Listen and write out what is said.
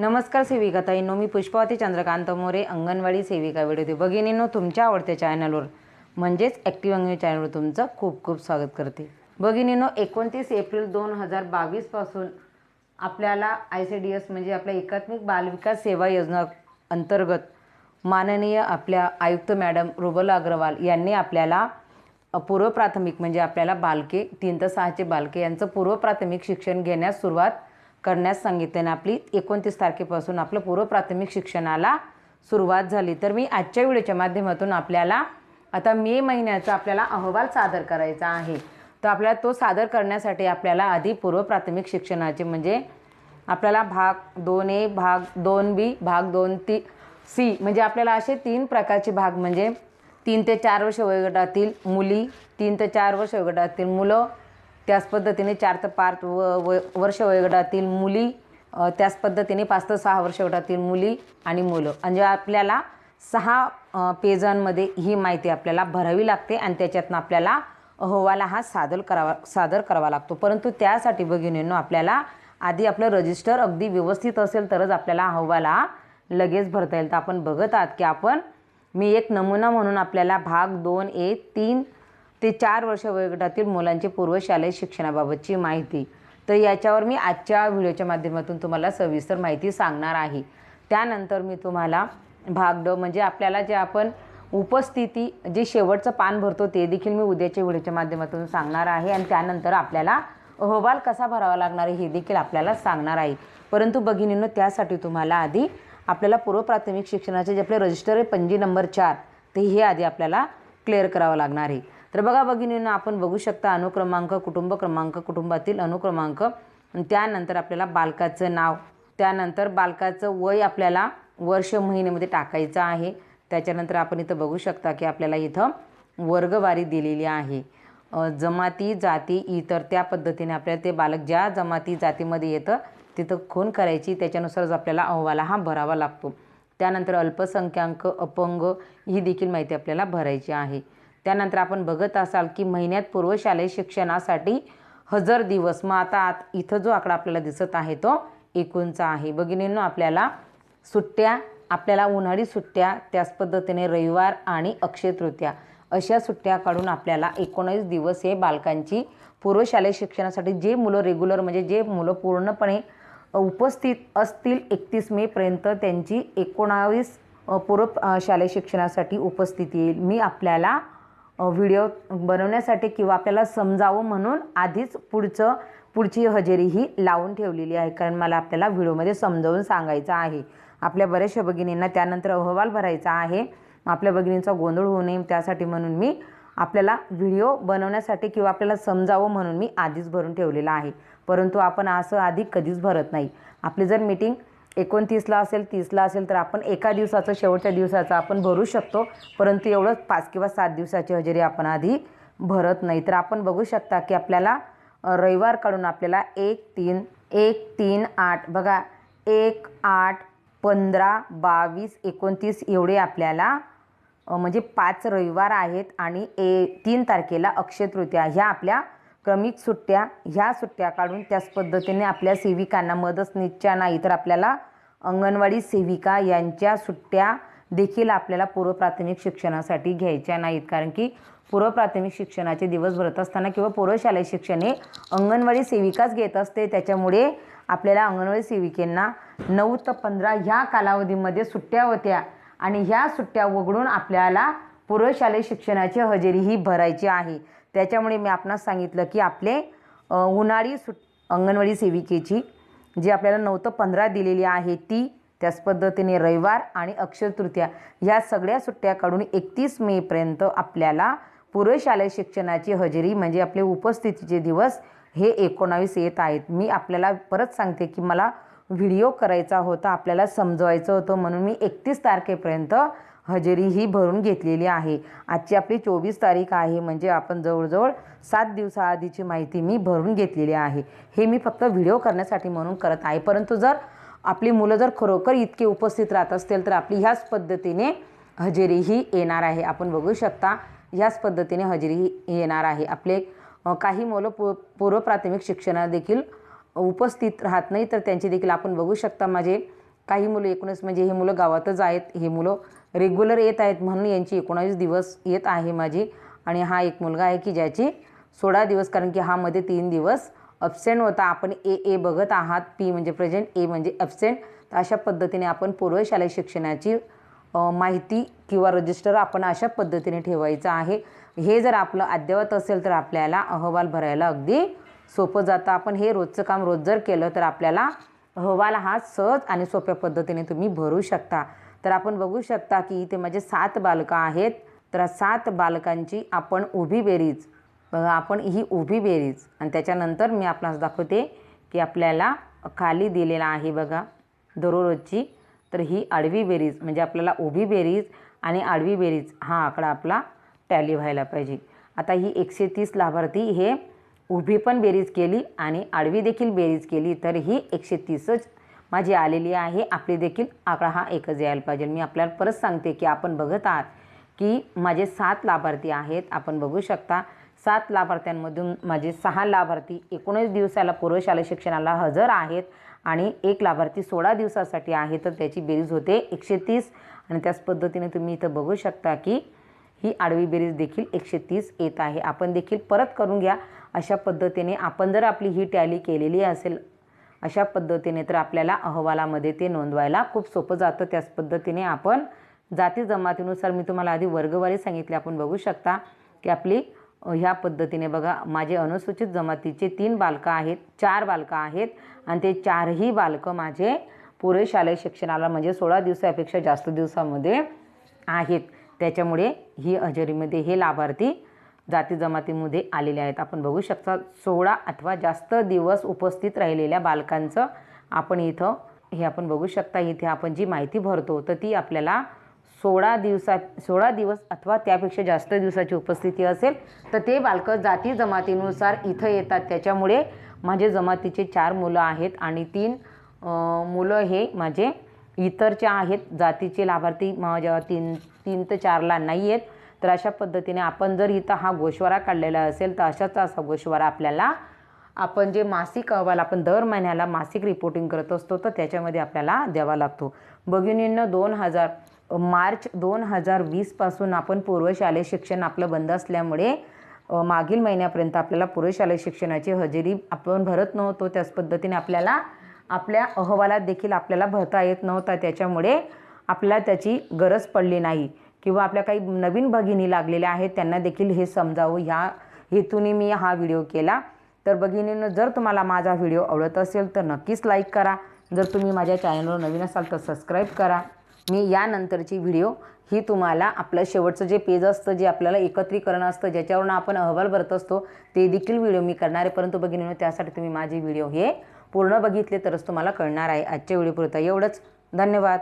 नमस्कार सेविका ताईंनो मी पुष्पावती चंद्रकांत मोरे अंगणवाडी सेविका व्हिडिओ भगिनींनो तुमच्या आवडत्या चॅनलवर म्हणजेच ॲक्टिव्ह अंगणी चॅनलवर तुमचं खूप खूप स्वागत करते. भगिनींनो एकोणतीस एप्रिल दोन हजार बावीसपासून आपल्याला आय सी डी एस म्हणजे आपल्या एकात्मिक बालविकास सेवा योजना अंतर्गत माननीय आपल्या आयुक्त मॅडम रुबल अग्रवाल यांनी आपल्याला अ, पूर्व प्राथमिक म्हणजे आपल्याला बालके तीन ते सहाचे बालके यांचं पूर्व प्राथमिक शिक्षण घेण्यास सुरुवात करण्यास सांगितल्याने आपली एकोणतीस तारखेपासून आपलं पूर्व प्राथमिक शिक्षणाला सुरुवात झाली. तर मी आजच्या व्हिडिओच्या माध्यमातून आपल्याला आता मे महिन्याचा आपल्याला अहवाल सादर करायचा आहे. तर आपल्याला तो सादर करण्यासाठी आपल्याला आधी पूर्व प्राथमिक शिक्षणाचे म्हणजे आपल्याला भाग दोन ए भाग दोन बी भाग दोन ती सी म्हणजे आपल्याला असे तीन प्रकारचे भाग म्हणजे तीन ते चार वर्ष वयोगटातील मुली तीन ते चार वर्ष वयोगटातील मुलं त्याच पद्धतीने चार ते पाच व व वर्ष वयोगटातील मुली त्याच पद्धतीने पाच ते सहा वर्ष वयोगटातील मुली आणि मुलं. म्हणजे आपल्याला सहा पेजांमध्ये ही माहिती आपल्याला भरावी लागते आणि त्याच्यातनं आपल्याला अहवाल हा सादर करावा सादर करावा लागतो. परंतु त्यासाठी भगिनींनो आपल्याला आधी आपलं रजिस्टर अगदी व्यवस्थित असेल तरच आपल्याला अहवाल हा लगेच भरता येईल. तर आपण बघत आहात की आपण मी एक नमुना म्हणून आपल्याला भाग दोन ए तीन ते चार वर्ष वयोगटातील मुलांचे पूर्वशालेय शिक्षणाबाबतची माहिती. तर याच्यावर मी आजच्या व्हिडिओच्या माध्यमातून तुम्हाला सविस्तर माहिती सांगणार आहे. त्यानंतर मी तुम्हाला भाग ड म्हणजे आपल्याला जे आपण उपस्थिती जे शेवटचं पान भरतो ते देखील मी उद्याच्या व्हिडिओच्या माध्यमातून सांगणार आहे. आणि त्यानंतर आपल्याला अहवाल कसा भरावा लागणार आहे हे देखील आपल्याला सांगणार आहे. परंतु भगिनींनो त्यासाठी तुम्हाला आधी आपल्याला पूर्व प्राथमिक शिक्षणाचे जे आपले रजिस्टर आहे पंजी नंबर चार ते हे आधी आपल्याला क्लिअर करावं लागणार आहे. तर बघा भगिनींना आपण बघू शकता अनुक्रमांक कुटुंब क्रमांक कुटुंबातील अनुक्रमांक. त्यानंतर आपल्याला बालकाचं नाव त्यानंतर बालकाचं वय आपल्याला वर्ष महिन्यामध्ये टाकायचं आहे. त्याच्यानंतर आपण इथं बघू शकता की आपल्याला इथं वर्गवारी दिलेली आहे. जमाती जाती इतर त्या पद्धतीने आपल्याला ते बालक ज्या जमाती जातीमध्ये येतं तिथं खून करायची. त्याच्यानुसारच आपल्याला अहवाला हा भरावा लागतो. त्यानंतर अल्पसंख्याक अपंग ही देखील माहिती आपल्याला भरायची आहे. त्यानंतर आपण बघत असाल की महिन्यात पूर्वशालेय शिक्षणासाठी हजर दिवस. मग आता आत इथं जो आकडा आपल्याला दिसत आहे तो एकूणचा आहे. भगिनींनो आपल्याला सुट्ट्या आपल्याला उन्हाळी सुट्ट्या त्याच पद्धतीने रविवार आणि अक्षय तृतीया अशा सुट्ट्या काढून आपल्याला एकोणीस दिवस हे बालकांची पूर्वशालेय शिक्षणासाठी जे मुलं रेग्युलर म्हणजे जे मुलं पूर्णपणे उपस्थित असतील एकतीस मेपर्यंत त्यांची एकोणावीस पूर्व शालेय शिक्षणासाठी उपस्थिती येईल. मी आपल्याला व्हिडिओ बनवण्यासाठी किंवा आपल्याला समजावं म्हणून आधीच पुढचं पुढची हजेरी ही लावून ठेवलेली आहे. कारण मला आपल्याला व्हिडिओमध्ये समजावून सांगायचं आहे. आपल्या बऱ्याचशा भगिनींना त्यानंतर अहवाल भरायचा आहे. आपल्या भगिनींचा गोंधळ होऊ नये त्यासाठी म्हणून मी आपल्याला व्हिडिओ बनवण्यासाठी किंवा आपल्याला समजावं म्हणून मी आधीच भरून ठेवलेलं आहे. परंतु आपण असं आधी कधीच भरत नाही. आपली जर मीटिंग एकोणतीसला असेल तीसला असेल तर आपण एका दिवसाचं शेवटच्या दिवसाचं आपण भरू शकतो. परंतु एवढं पाच किंवा सात दिवसाची हजेरी आपण आधी भरत नाही. तर आपण बघू शकता की आपल्याला रविवार काढून आपल्याला एक तीन एक तीन आठ बघा एक आठ पंधरा बावीस एकोणतीस एवढे आपल्याला म्हणजे पाच रविवार आहेत आणि ए तीन तारखेला अक्षय तृतीया ह्या आपल्या क्रमिक सुट्ट्या ह्या सुट्ट्या काढून त्याच पद्धतीने आपल्या सेविकांना मदतनीसच्या नाही तर आपल्याला अंगणवाडी सेविका यांच्या सुट्ट्या देखील आपल्याला पूर्वप्राथमिक शिक्षणासाठी घ्यायच्या नाहीत. कारण की पूर्वप्राथमिक शिक्षणाचे दिवस भरत असताना किंवा पूर्वशालेय शिक्षण हे अंगणवाडी सेविकाच घेत असते. त्याच्यामुळे आपल्याला अंगणवाडी सेविकेंना नऊ ते पंधरा ह्या कालावधीमध्ये सुट्ट्या होत्या आणि ह्या सुट्ट्या वगळून आपल्याला पूर्वशालेय शिक्षणाची हजेरी ही भरायची आहे. त्याच्यामुळे मी आपणास सांगितलं की आपले उन्हाळी सुट अंगणवाडी सेविकेची जी आपल्याला नऊ तर पंधरा दिलेली आहे ती त्याच पद्धतीने रविवार आणि अक्षयतृतीया ह्या सगळ्या सुट्ट्या काढून एकतीस मेपर्यंत आपल्याला पूर्वशालेय शिक्षणाची हजेरी म्हणजे आपले उपस्थितीचे दिवस हे एकोणावीस येत आहेत. मी आपल्याला परत सांगते की मला व्हिडिओ करायचा होता आपल्याला समजवायचं होतं म्हणून मी एकतीस तारखेपर्यंत हजेरी ही भरून घेतलेली आहे. आजची आपली चोवीस तारीख आहे म्हणजे आपण जवळजवळ सात दिवसाआधीची माहिती मी भरून घेतलेली आहे. हे मी फक्त व्हिडिओ करण्यासाठी म्हणून करत आहे. परंतु जर आपली मुलं जर खरोखर इतके उपस्थित राहत असतील तर आपली ह्याच पद्धतीने हजेरी ही येणार आहे. आपण बघू शकता ह्याच पद्धतीने हजेरी ही येणार आहे. आपले काही मुलं पू पूर्व प्राथमिक शिक्षणात देखील उपस्थित राहत नाही तर त्यांची देखील आपण बघू शकता. माझे काही मुलं एकूणच म्हणजे हे मुलं गावातच आहेत. हे मुलं रेग्युलर येत आहेत म्हणून यांची एकोणावीस दिवस येत आहे माझी. आणि हा एक मुलगा आहे की ज्याची सोळा दिवस कारण की हा मध्ये तीन दिवस अपसेंट होता. आपण ए ए बघत आहात पी म्हणजे प्रेझेंट ए म्हणजे अब्सेंट तर अशा पद्धतीने आपण पूर्वशालेय शिक्षणाची माहिती किंवा रजिस्टर आपण अशा पद्धतीने ठेवायचं आहे. हे जर आपलं अद्ययावत असेल तर आपल्याला अहवाल भरायला अगदी सोपं जातं. आपण हे रोजचं काम रोज जर केलं तर आपल्याला अहवाल हा सहज आणि सोप्या पद्धतीने तुम्ही भरू शकता. तर आपण बघू शकता की इथे माझे सात बालकं आहेत. तर सात बालकांची आपण उभी बेरीज बघा आपण ही उभी बेरीज. आणि त्याच्यानंतर मी आपणास दाखवते की आपल्याला खाली दिलेला आहे बघा दररोजची. तर ही आडवी बेरीज म्हणजे आपल्याला उभी बेरीज आणि आडवी बेरीज हा आकडा आपला टॅली व्हायला पाहिजे. आता ही एकशे तीस लाभार्थी हे उभी पण बेरीज केली आणि आडवी देखील बेरीज केली तर ही एकशे तीसच माझी आलेली आहे. आपली देखील आकडा हा एकच यायला पाहिजे. मी आपल्याला परत सांगते की आपण बघत आहात की माझे सात लाभार्थी आहेत. आपण बघू शकता सात लाभार्थ्यांमधून माझे सहा लाभार्थी एकोणीस दिवसाला पूर्वशालेय शिक्षणाला हजर आहेत आणि एक लाभार्थी सोळा दिवसासाठी आहे. तर त्याची बेरीज होते एकशे तीस आणि त्याच पद्धतीने तुम्ही इथं बघू शकता की ही आडवी बेरीज देखील एकशे तीस येत आहे. आपण देखील परत करून घ्या. अशा पद्धतीने आपण जर आपली ही टॅली केलेली असेल अशा पद्धतीने तर आपल्याला अहवालामध्ये ते नोंदवायला खूप सोपं जातं. त्याच पद्धतीने आपण जाती जमातीनुसार मी तुम्हाला आधी वर्गवारी सांगितली. आपण बघू शकता की आपली ह्या पद्धतीने बघा माझे अनुसूचित जमातीचे तीन बालकं आहेत चार बालकं आहेत आणि ते चारही बालकं माझे पुरे शालेय शिक्षणाला म्हणजे सोळा दिवसापेक्षा जास्त दिवसामध्ये आहेत. त्याच्यामुळे ही हजेरीमध्ये हे लाभार्थी जाती जमातीमध्ये आलेले आहेत. आपण बघू शकता सोळा अथवा जास्त दिवस उपस्थित राहिलेल्या बालकांचं आपण इथं हे आपण बघू शकता इथे आपण जी माहिती भरतो तर ती आपल्याला सोळा दिवसा सोळा दिवस अथवा त्यापेक्षा जास्त दिवसाची उपस्थिती असेल तर ते बालकं जाती जमातीनुसार इथं येतात. त्याच्यामुळे माझे जमातीचे चार मुलं आहेत आणि तीन मुलं हे माझे इतरचे आहेत. जातीचे लाभार्थी माझ्या तीन तीन ते चारला नाही आहेत तर अशा पद्धतीने आपण जर इथं हा गोशवारा काढलेला असेल तर अशाच असा गोशवारा आपल्याला आपण जे मासिक अहवाल आपण दर महिन्याला मासिक रिपोर्टिंग करत असतो तर त्याच्यामध्ये आपल्याला द्यावा लागतो. भगिनींनं दोन हजार मार्च दोन हजार वीसपासून आपण पूर्वशालेय शिक्षण आपलं बंद असल्यामुळे मागील महिन्यापर्यंत आपल्याला पूर्वशालेय शिक्षणाची हजेरी आपण भरत नव्हतो. त्याच पद्धतीने आपल्याला आपल्या अहवालात देखील आपल्याला भरता येत नव्हता. त्याच्यामुळे आपल्याला त्याची गरज पडली नाही. किंवा आपल्या काही नवीन भगिनी लागलेल्या आहेत त्यांना देखील हे समजावं. ह्या हेतूने मी हा व्हिडिओ केला. तर भगिनीनं जर तुम्हाला माझा व्हिडिओ आवडत असेल तर नक्कीच लाईक करा. जर तुम्ही माझ्या चॅनलवर नवीन असाल तर सबस्क्राईब करा. मी यानंतरची व्हिडिओ ही तुम्हाला आपलं शेवटचं जे पेज असतं जे आपल्याला एकत्रीकरण असतं ज्याच्यावरून आपण अहवाल भरत असतो ते देखील व्हिडिओ मी करणार आहे. परंतु भगिनीनं त्यासाठी तुम्ही माझे व्हिडिओ हे पूर्ण बघितले तरच तुम्हाला कळणार आहे. आजच्या व्हिडिओपुरता एवढंच. धन्यवाद.